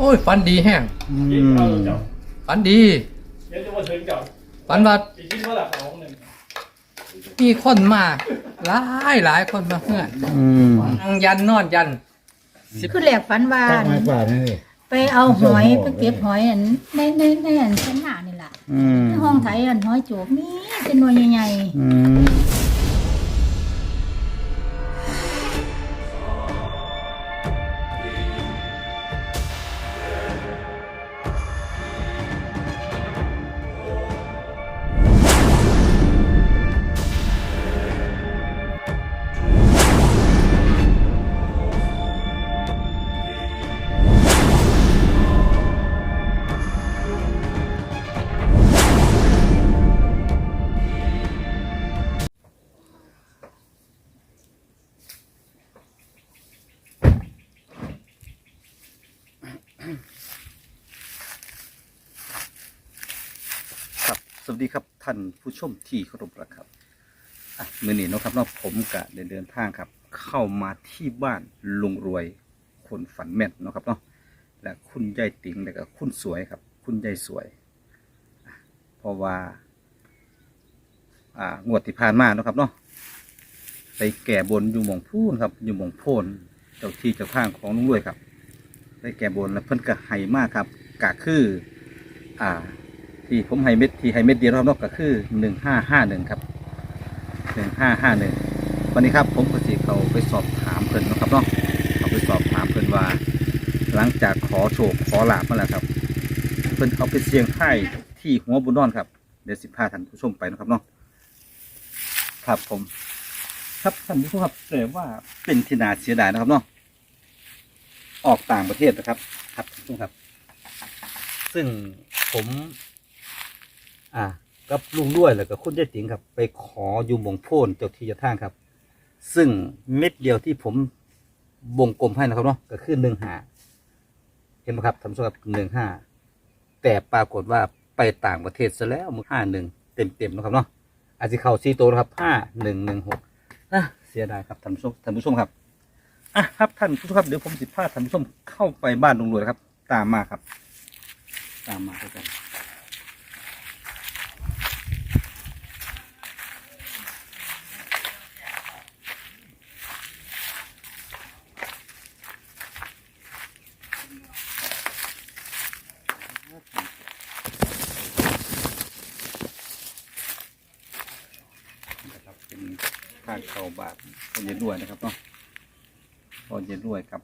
โอ้ยฝันดีแห้งอืกินมเอาเจ้าฝันดีเดี๋ยวจะมาถึงเจ้าฝันว่าอีกกินว่าหลักของหนึ่งมีคนมาหลายหลายคนมาเพื่อนอืมนั่งยันนอนยันคือแหลกฝันว่าตั้งไม้ป่านี่นี่ไปเอาหอยไปเก็บหอยอันในในในอันชั้นหน้านี่ล่ะอืมในห้องไถอันหอยโจกนี่เป็นหน่วยใหญ่อืมค ดีครับท่านผู้ชมที่เคารพรักครับอะมือนี้นะครับเนาะผมกะได้เดินทางครับ เข้ามาที่บ้านลุงรวยคนฝันแม่นนะครับเนาะและคุณยายติ๋งและก็คุณสวยครับ คุณยายสวยอะเพราะว่า อ่างวดที่ผ่านมาเนาะครับเนาะไปแก่บนอยู่หมองพูนครับ อยู่หมองโพนเจ้าที่เจ้าทางของลุงรวยครับไปแก่บนแล้วเพิ่นก็ให้มากครับกะคือ อ่า ที่ผมให้เม็ดที่ให้เม็ดเดียวรอบนอกก็คือหนึ่งห้าห้าหนึ่งครับหนึ่งห้าห้าหนึ่งวันนี้ครับผมก็สิเขาไปสอบถามเพิ่นนะครับเนาะเขาไปสอบถามเพิ่นว่า หลังจากขอโชคขอลาบมาแล้วครับ เพิ่นเอาไปเสี่ยงไพ่ที่หัวบุญนอนครับเดี๋ยวสิพาท่านผู้ชมไปนะครับเนาะครับผม ครับท่านผู้ชมครับแต่ว่าเป็นที่นาเสียดายนะครับเนาะออกต่างประเทศนะครับ ครับท่านผู้ชมครับ ซึ่งผม อ่ากับลุงด้วยแล้วก็คุณยายติ๋งครับ ไปขออยู่หมองโพนเจ้าที่เจ้าทางครับ ซึ่งเม็ดเดียวที่ผมวงกลมให้นะครับเนาะก็คือหนึ่งหาเห็นไหมครับท่านผู้ชมครับหนึ่งห้าแต่ปรากฏว่าไปต่างประเทศซะแล้วมือห้าหนึ่งเต็มเต็มนะครับเนาะอาจจะเข้าซีโตนะครับห้าหนึ่งหนึ่งหกนะเสียดายครับท่านผู้ชมท่านผู้ชมครับอะครับท่านผู้ชมครับเดี๋ยวผมสิพาท่านผู้ชมเข้าไปบ้านลุงรวยครับ ตามมาครับ ตามมาด้วยกัน นะครับเป็นทางเข้าบาท คนยายรวยนะครับเนาะพอยายรวยครับ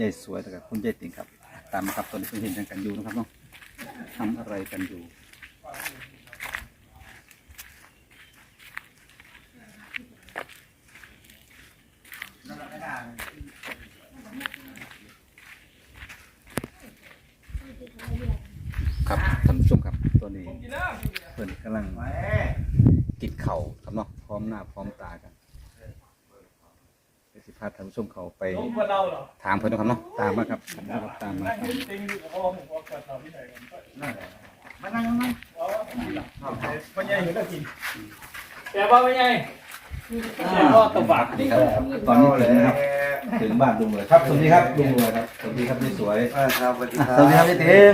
ยายสวยแล้วก็คุณยายติ่งครับ ตามมาครับตอนนี้เป็นเห็นกันอยู่นะครับเนาะทำอะไรกันอยู่ครับท่านผู้ชมครับตอนนี้เพื่อนกำลังกินเข่าครับเนาะพร้อมหน้าพร้อมตากัน สิพาท่านผู้ชมเขาไป ลงมาเราเหรอถามเพื่อนนะครับเนาะตามมาครับท่านผู้ชมครับตามมานั่งครับติงอยู่กับพ่อผมว่าการทำที่ไหนกันมานั่งมาอ๋อพ่อใหญ่เห็นแล้วกินแต่ว่าไม่ใหญ่แต่ว่าตะบักนี่ครับตอนนี้ถึงนะครับถึงบ้านลุงเลยครับสวัสดีครับลุงเลยครับสวัสดีครับนี่สวยครับสวัสดีอะครัสวัสดีครับบพี่เต็ง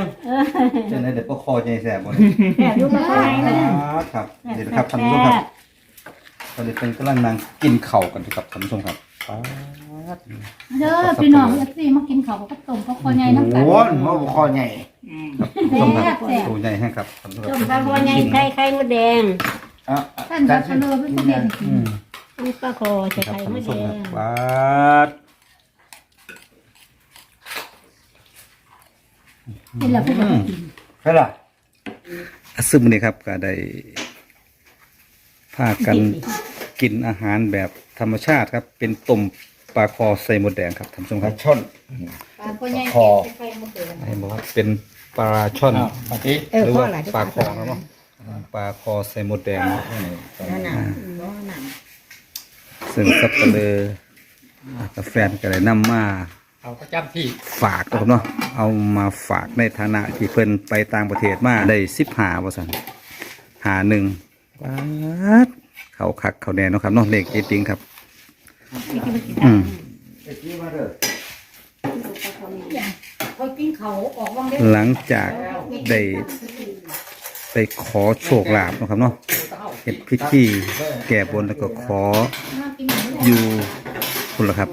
เช่นไรเด็กก็คอใจแสบหมดๆแอบดูมาข้างในนะ ครับเดี๋ยวนะครับท่านผู้ชมครับตอนนี้เป็นกำลังนั่งกินเข่าวกันอยู่ครับท่านผู้ชมครับ ป๊าดเด้อพี่น้องเอฟซีมากินข้าวกับต้มข้าวคอใหญ่น้ำกันโอ้โหหัวบุคอใหญ่ครับท่านผู้ชมครับตัวใหญ่แห้งครับท่านผู้ชมต้มคปรัลาบโคใหญ่ไข่ไข่มดแดงอะท่านจะเฉลยเป็นประเด็นอืมต้มปลาโคใส่ครับไข่ท่านมดผู้ชแดมครับงป๊าดเป็นแล้วเพื่อนก็กินใช่ล่ะซึ่งวันนี้ครับก็ได้พากันกินอาหารแบบ ธรรมชาติครับ เป็นต้มปลาคอใส่หมดแดงครับท่านผู้ชมปคลารับช่อนปลาคอใหญ่คอไข่มดแดงให้บอกว่าเป็นปลาช่อนอะปาติเออหรือพ่อว่าหลายปลาคอครับเนาะปลาคอใส่หมดแดงเนาะนั่นน่ะน้องน่ะซึ่งสับเปลือกับแฟนก็เลยนำมา เอาประจำที่ฝากนะครับเนาะเอามาฝากในฐานะที่เพิ่นไปต่างประเทศมาได้สิบหาว่าสันหาหนึ่งป๊าด เขาคักเขาแน่เนาะครับเนาะเลขเจติงครับ อืมไอ้ที่มาเด้อเขากินเขาออกวังได้หลังจากได้ไปขอโชคลาภเนาะครับเนาะเฮ็ดพิธีแก้บนแล้วก็ขออยู่คุณละครับ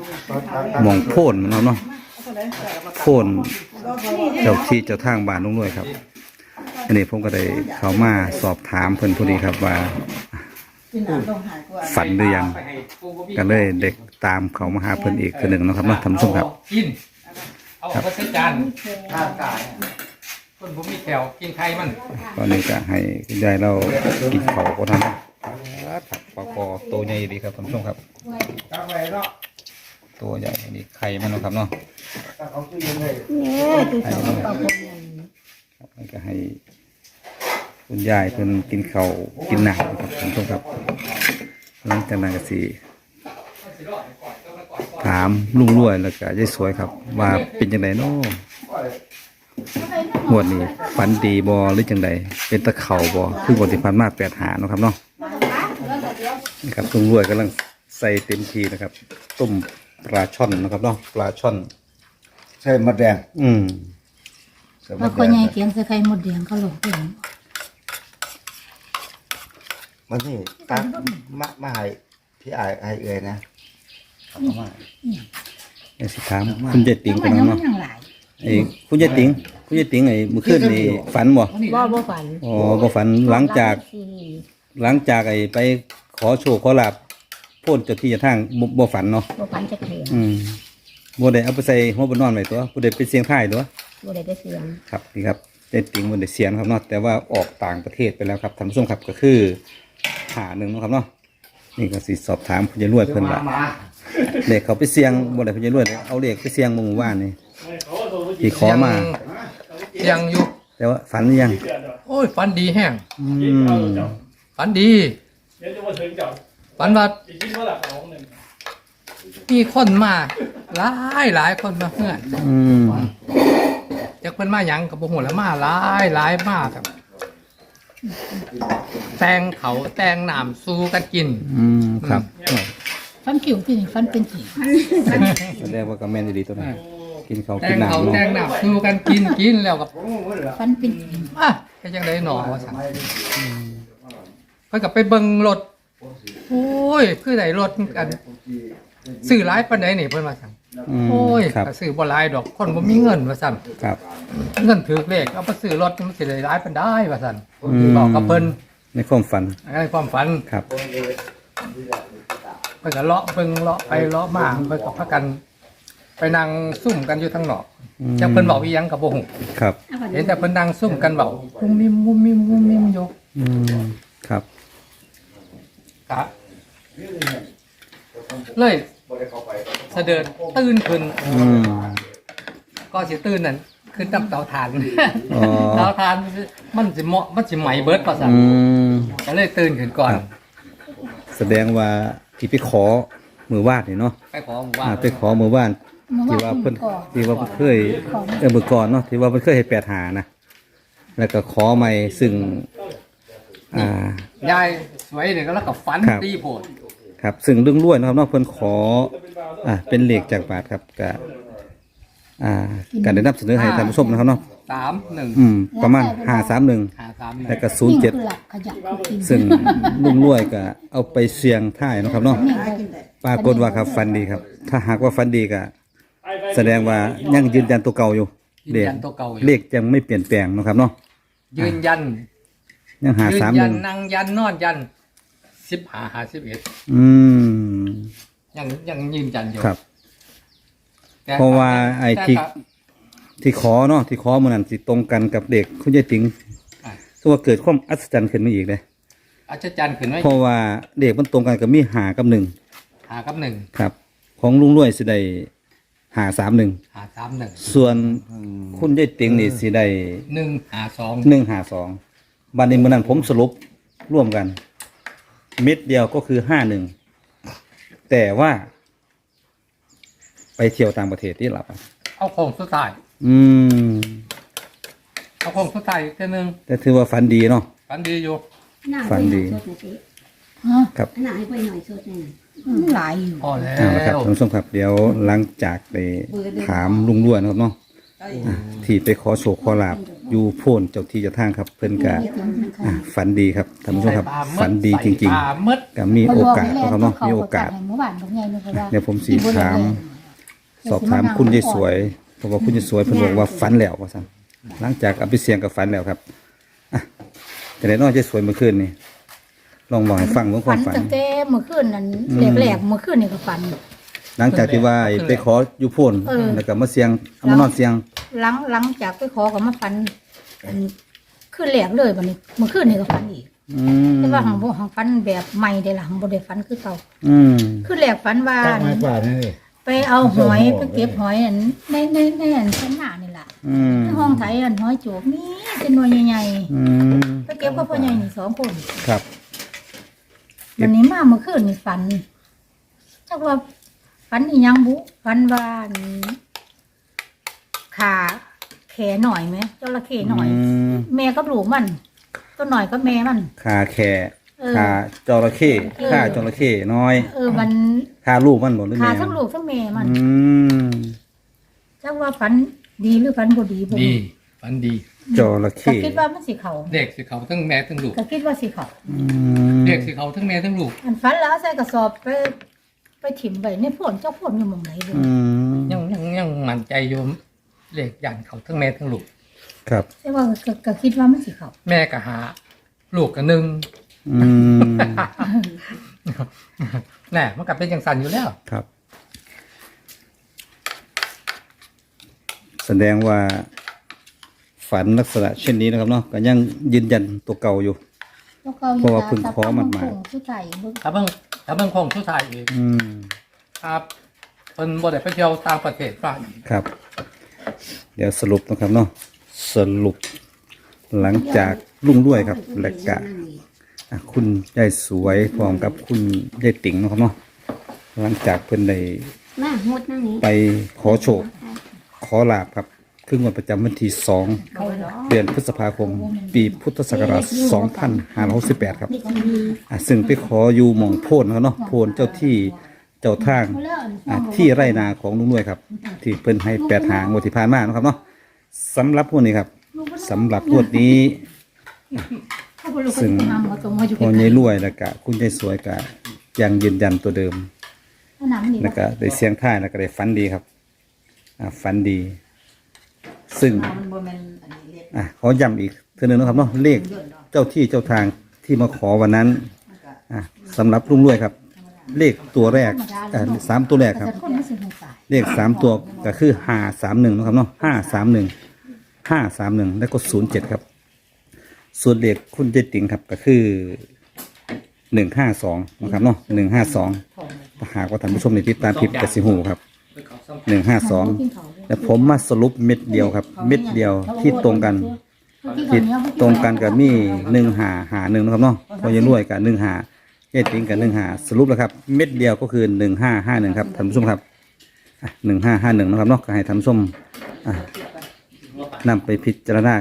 หมองโพ่นเนาะเนาะโพ่นเจ้าที่เจ้าทางบ้านลุงรวยครับ อันนี้ผมก็ได้เข้ามาสอบถามเพิ่นพอดีครับว่า ฝันหรือยังก็เลยเด็กตามเขามาหาเพิ่นอีกคือหนึ่งเนาะครับเนาะท่านผู้ชมครับ กินเอาออกมาใส่จานร่างกายคนผมมีแถวกินไข่มันตอนนี้ก็ให้คุณยายเรากินเขาก็ทำผักปลาคอตัวใหญ่ดีครับท่านผู้ชมครับกาแฟเนาะตัวใหญ่นี่ไข่มันเนาะครับเนาะถ้าเขาคือยังไงเนี่ยคือเขาปลาคอใหญ่ครับแล้วก็ให้ คุณยายเพิ่นกินเขาวกินหนังครับท่านผู้ชมครับหลังจากนั้นก็สิถามลุงรวยแล้วก็ยายสวยครับ ว่าเป็นยังไงเนาะงวดนี้ฝันดีบอหรือจังใดเป็นตะเข่าบอคือบทที่พันมาแปดหาเนาะครับเนาะนี่ครับลุงรวยกำลังใส่เต็มทีนะครับ ต้มปลาช่อนนะครับเนาะปลาช่อน ใช่มดแดง อืมใส่มบาดงแดคนงใหญ่เขียนใส่ไข่มดแดงเขาหลงเอง มันนี่ตักมามาให้พี่อายให้เอ่ยนะเอามาเดี๋ยวสิถามคุณยายติ๋งมักันนยังเนาะมันยังหลายไอ้คุณยายติ๋งคุณยายติ๋งไอ้เมื่อคืนนี่ฝันบ่บ่บ่ฝันอ๋อบ่ฝันหลังจาก หลังจากไอ้ไปขอโชคขอลาบโพ่นเจ้าที่เจ้าทางบ่บ่ฝันเนาะบ่ฝันจะเขียนอืมบ่ได้เอาไปใส่หัวบนนอนไว้ตัวบ่ได้ไปเสียงท้ายตัวบ่ได้ไปเสียงครับนี่ครับยายติ๋งบ่ได้เสียงครับเนาะแต่ว่าออกต่างประเทศไปแล้วครับท่านผู้ชมครับก็คือ หาหนึ่งเนาะครับเนาะนี่ก็สิสอบถามคุณยายรวยเพิ่นว่าเลขเขาไปเสียงบ่ได้เพิ่นจะรวยเลยเอาเลขไปเสียงเมื่อวานนี่ที่ขอมาเสียังอยู่แต่ว่าฝันหรือยัง โอ้ยฝันดีแห้งอืมฝันดีเดี๋ยวจะมาถึงเจ้าฝันว่าอีกคิดว่าหลักของหนึ่งมีคนมาหลายหลายคนมาเพื่อนอืมจากเพิ่นมาหยังกับบ่ฮู้แล้วมาหลายหลายมากครับ แตงเขาแตงน้ำสู้กันกิน อืมครับฟันขิวที่นี่ฟันเป็นขีแสดงว่าก็แม่นดีตัวนั้นกินเขาวแตกินงเขาน้ำแตเนาะงน้ำสู้กันกินกินแล้วกับฟันเป็นขีอะก็ยังได้หนอว่าสั่งเพิ่นก็ไปเบิ่งรถโอ้ย คือได้รถกันซื้อหลายปานใดนี่เพิ่นว่าสั่งอืมโอ้ยครับก็ซื้อบ่หลายดอกคนบ่มีเงินว่าสั่นครับ เงินถือเลขเอาไปซื้อรถมันสิได้หลายปานได้ว่าสั่นอืม บอกกับเพิ่น ในความฝัน ในความฝันครับเพิ่นก็เลาะเบิ่งเลาะไปเลาะมาเพิ่นก็พากัน ไปนั่งซุ่มกันอยู่ทางนอกอืม จักเพิ่นเว้าอีหยังก็บ่ฮู้ครับ เห็นแต่เพิ่นนั่งซุ่มกันเว้ามุมมิมมุมมิมมุมมิมอยู่อืมครับ กะเลยเสด็จตื่นขึ้นอืมก็สิตื่นนั่น คือตั้งเตาถ่านอ๋อ เตาถ่านมันสิเหมาะมันสิไหมเบิดว่าซั่นอืม ก็เลยตื่นขึ้นก่อน ครับ แสดงว่าที่ไปขอมือวาดนี่เนาะไปขอหมู่บ้าอ่านไปขอมือว่านที่ว่าเพิ่นที่ว่าเพิ่นเคยเออเมื่อก่อนเนาะที่ว่าเพิ่นเคยให้แปดหานะแล้วก็ขอใหม่ซึ่ง อ่า ยายสวยเนี่ยก็แล้วก็ฝันครับ ดีโพดครับซึ่งเรื่องรวยนะครับเนาะเพิ่นขออ่าเป็นเลขจากบาทครับก็ อ่าการได้นำเสนอให้ท่านผู้ชมนะครับเนาะสามหนึ่งอืมประมาณห้าสามหนึ่งหาสามหนึ่งแล้วก็ศูนย์เจ็ดคือหลักขยักกินซึ่งลุงรวยก็เอาไปเสี่ยงท่ายเนาะครับเนาะปรากฏว่าครับฟันดีครับ ถ้าหากว่าฟันดีก็แสดงว่ายังยืนยันตัวเก่าอยู่ยืเลนขยันตัวเก่าอยู่เลขยังไม่เปลี่ยนแปลงเนาะครับเนาะยืนยันยังหายืสามหยันึ่งนั่งยันนอนยันสิบหาหาสิบเอ็ดอืมยังยังยืนยันอยู่ครับ แต่เพราะว่าไอ้แต่ที่ก็ที่ขอเนาะที่ขอมันนั่นสิตรงกันกับเด็กคุณยายติ๋งอะถือว่าเกิดความอัศจรรย์ขึ้นมาอีกเลยอาจารย์ขึ้นไว้เพราะว่าเด็กมันตรงกันกับมีหากับหนึ่งหากับหนึ่งครับ ของลุงรวยสิได้หาสามหนึ่งหาสามหนึ่งส่วนคุณยายติ๋งนี่สิได้หนึ่งหาสองหนึ่งหาสองบันนี้เมื่อนั้นผมสรุปร่วมกัน เม็ดเดียวก็คือห้าหนึ่งแต่ว่า ไปเที่ยวต่างประเทศที่หลับเอาโค้งสุดท้ายอืม เอาโค้งสุดท้ายอีกเทีนึงแต่ถือว่าฝันดีเนาะ ฝันดีอยู่ฝันดีฮะครับหน้าให้ไปหน่อยสดหน่อยมันหลายอยู่พอแล้เอาละครับวท่านผู้ชมครับ เดี๋ยวหลังจากไปถามลุงล้วนนะครับเนาะที่ไปขอโชคขอลาบอยู่โพ้นเจ้าที่เจ้าทางครับ เพิ่นก็อะฝันดีครับท่านผู้ชมครับ ฝันดีจริงปลาหมึด ๆก็มีโอกาสนะครับเนาะมีโอกาสเมื่อวานบอกไงนึกว่า เดี๋ยวผมสีถาม สอบถามคุณยายสวยเพราะว่าคุณยายสวยเพิ่นบอกว่าฝันแล้วว่าซั่นหลังจากเอาไปเสียงกับฝันแล้วครับอะแต่ไหนน้อยยายสวยเมื่อคืนนี่ลองบอกให้ฟังเรื่องคฝัวานมฝันตั้งแต่เมื่อคืนนั้นอืมแรกๆเมื่อคืนนี่ก็ฝัน หลังจากที่ว่าไปขออยู่โพ้นเออแล้วก็มาเสียงเอามานอนเสียง หลังหลังจากไปขอก็มาฝันอันคืนแรกเลยบัดนี้เมื่อคืนนี่ก็ฝันอีกอืมแต่ว่าของบ่ของฝันแบบใหม่ได้ล่ะของบ่ได้ฝันคือเก่าอืมคืนแรกฝันว่าตั้ง ไม้กว่านี่เลยไปเอาหอย ไปเก็บหอยอันในในในอันชั้นหน้านี่ล่ะอืมในห้องไถอันหอยโจกนี่เป็นหน่วยใหญ่อืมๆไปเก็บกับพ่อใหญ่นี่สองคนครับวันนี้มาเมื่อคืนนี่ฝันจักว่าฝันอีหยังบุฝันว่าอันขาแขหน่อยไหมจระเข้หน่อยมแม่กับลูกมัน ตัวหน่อยก็แม่มัน ขาแค่เออ ขาจระเข้เออขาจระเข้น้อยเออมันขาลูกมันบ่หรือขาแม่ทั้งลูกทั้งแม่มันอืมจักว่าฝันดีหรือฝันบ่ดีบ่ดีฝันดีจระก็เข้คิดว่ามันสิเขาเด็กสิเขาทั้งแม่ทั้งลูกก็คิดว่าสิเขาอืมเด็กสิเขาทั้งแม่ทั้งลูกอันฝันแล้วใส่กระสอบไป ไปถิ่มไว้ในพ่นเจ้าพ่นอยู่หม่องไหนบ่อืมยังยังยังมั่นใจอยู่เด็กยันเขาทั้งแม่ทั้งลูก ครับแต่ว่าก็ก็คิดว่ามันสิเขาแม่ก็หา ลูกก็หนึ่ง อืมแน่มันกลับเป็นอย่างสันอยู่แล้ว ครับ แสดงว่า ฝันลักษณะเช่นนี้นะครับเนาะก็ยังยืนยันตัวเก่าอยู่ แล้วก็เพราะว่าเพิ่งขอมันมาผู้ใส่เบิ่งถ้าเบิ่งถ้าเบิ่งคงทุกทายอีกอืม ครับเพิ่นบ่ได้ไปเที่ยวต่างประเทศฝ่ายครับ เดี๋ยวสรุปนะครับเนาะสรุปหลังจากลุ่งด้วยครับ และกะอะ คุณยายสวยพร้อมกับคุณยายติ๋งเนาะครับเนาะหลังจากเพิ่นได้มาหดนั่งนี้ไปขอโชค ขอลาบครับครึ่งวันประจำวันที่สองเดือนพฤษภาคม ปีพุทธศักราช2568 ครับนี่ก็มีอะซึ่งไปขออยู่หม่องโพนครับเนาะโพนเจ้าที่เจ้าทางอะที่ไร่นาของลุงด้วยครับ ที่เพิ่นให้แปดหางวดที่ผ่านมาเนาะครับเนาะสำหรับพวกนี้ครับสำหรับพวกนี้เขาบ่รู้ ซึ่งเขาจะทำเขาต้องมาอยู่พอยายรวยแล้วก็คุณยายสวยก็ยังยืนยันตัวเดิมเอาหนังนี่แล้วก็ได้เสียงท่ายแล้วก็ได้ฝันดีครับอ่าฝันดี ซึ่งอะขอย้ำอีกเทื่อนึงนะครับเนาะเลขเจ้าที่เจ้าทางที่มาขอวันนั้นอะสำหรับลุงรวยครับ เลขตัวแรกอ่าสามตัวแรกครับแต่คนมันสิหูตายเลขสามตัวก็คือห้าสามหนึ่งนะครับเนาะห้าสามหนึ่งห้าสามหนึ่งแล้วก็ศูนย์เจ็ดครับ ส่วนเลขคุณเจติงครับก็คือหนึ่งห้าสองนะครับเนาะหนึ่งห้าสองหากว่าท่านผู้ชมในติดตามคลิปกสิหูครับหนึ่งห้าสองแต่ผมมาสรุปเม็ดเดียวครับ เม็ดเดียวที่ตรงกันที่ตรงกันกับมีหนึ่งหาหาหนึ่งนะครับเนาะพอยังรวยกับหนึ่งหาเจติงกับหนึ่งหาสรุปแล้วครับ เม็ดเดียวก็คือหนึ่งห้าห้าหนึ่งครับท่านผู้ชมครับหนึ่งห้าห้าหนึ่งนะครับเนาะก็ให้ท่านผู้ชมอะนำไปพิจารณา